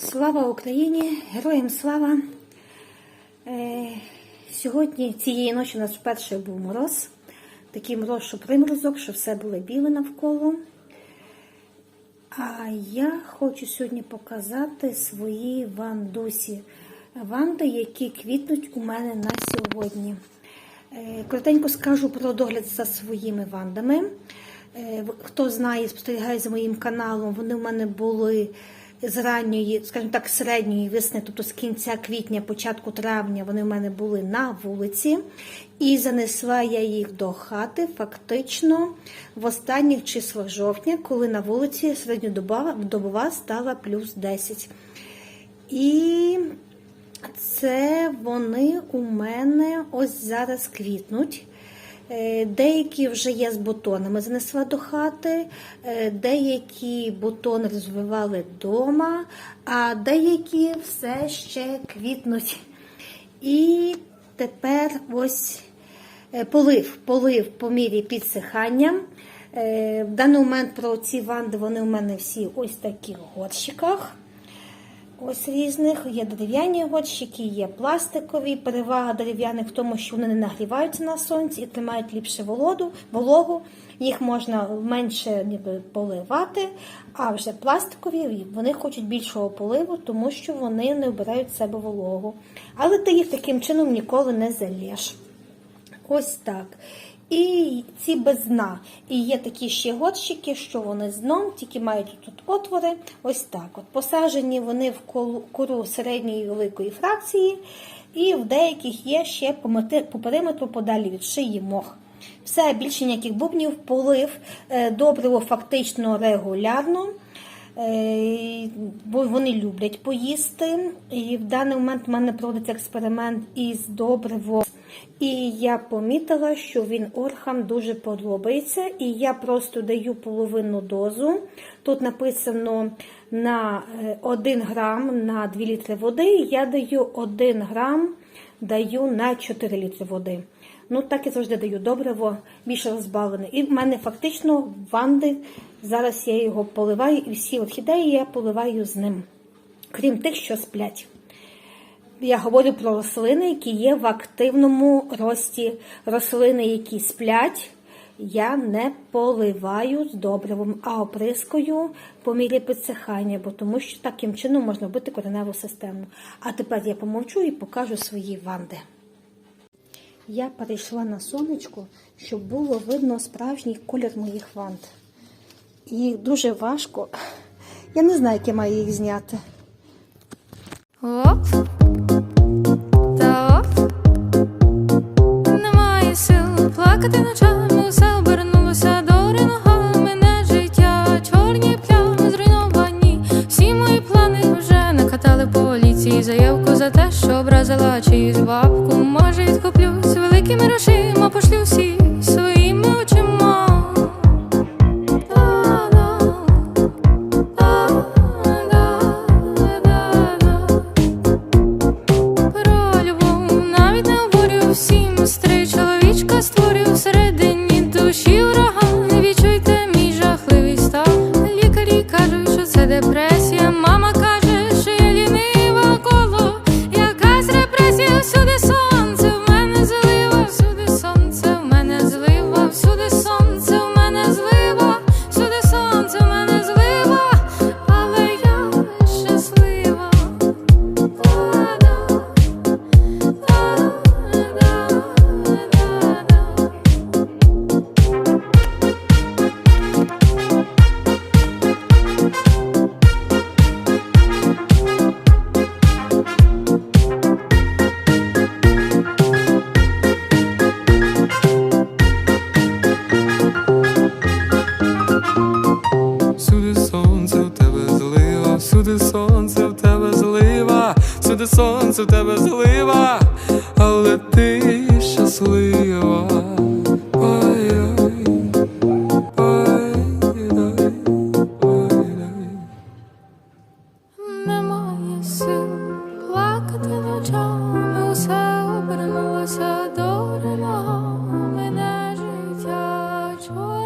Слава Україні! Героям слава! Е, сьогодні цієї ночі у нас вперше був мороз. Такий мороз, що приморозок, що все було біле навколо. А я хочу сьогодні показати свої вандусі. Ванди, які квітнуть у мене на сьогодні. Е, Коротенько скажу про догляд за своїми вандами. Е, Хто знає, спостерігає за моїм каналом, вони в мене були з ранньої, скажімо так, середньої весни, тобто з кінця квітня, початку травня, вони в мене були на вулиці. І занесла я їх до хати фактично в останніх числах жовтня, коли на вулиці середньодобова добова стала плюс 10. І це вони у мене ось зараз квітнуть. Е, Деякі вже є з бутонами, занесла до хати, е, деякі бутони розвивали вдома, а деякі все ще квітнуть. І тепер ось е, полив, полив по мірі підсихання. В даний момент про ці ванди вони у мене всі ось такі в горщиках. Ось різних. Є дерев'яні горщики, є пластикові. Перевага дерев'яних в тому, що вони не нагріваються на сонці і тримають ліпше володу, вологу. Їх можна менше ніби поливати, а вже пластикові вони хочуть більшого поливу, тому що вони не вбирають в себе вологу. Але ти їх таким чином ніколи не залєш. Ось так. І ці без дна. І є такі ще горщики, що вони з дном, тільки мають тут отвори. Ось так. От Посаджені вони в кору середньої великої фракції, і в деяких є ще по периметру подалі від шиї мох. Все, більше ніяких бубнів, полив, е, добриво фактично регулярно. Е, бо вони люблять поїсти. І в даний момент в мене проводиться експеримент із добриво. І я помітила, що він орхам дуже подобається. І я просто даю половинну дозу. Тут написано на е, 1 грам на 2 літри води. Я даю 1 грам даю на 4 літри води. Ну, так і завжди даю добриво, більше розбавлене. І в мене фактично ванди, зараз я його поливаю, і всі орхідеї я поливаю з ним, крім тих, що сплять. Я говорю про рослини, які є в активному рості. Рослини, які сплять, я не поливаю з добривом, а оприскую по мірі підсихання, бо тому що таким чином можна вбити кореневу систему. А тепер я помовчу і покажу свої ванди. Я перейшла на сонечко, щоб було видно справжній колір моїх ванд. Їх дуже важко. Я не знаю, як я маю їх зняти. Оп, сил плакати ночами, все обернулося до ринога. Мене життя, чорні плями зруйновані. Всі мої плани вже накатали поліції. Заявку за те, що образила чиюсь бабку. Може, відкуплюсь великими грошима, пошлю всі своїми очима. сонце в тебе злива, але ти щаслива. Ой, Немає сил плакати ночами, усе обернулося до реного мене життя. чого.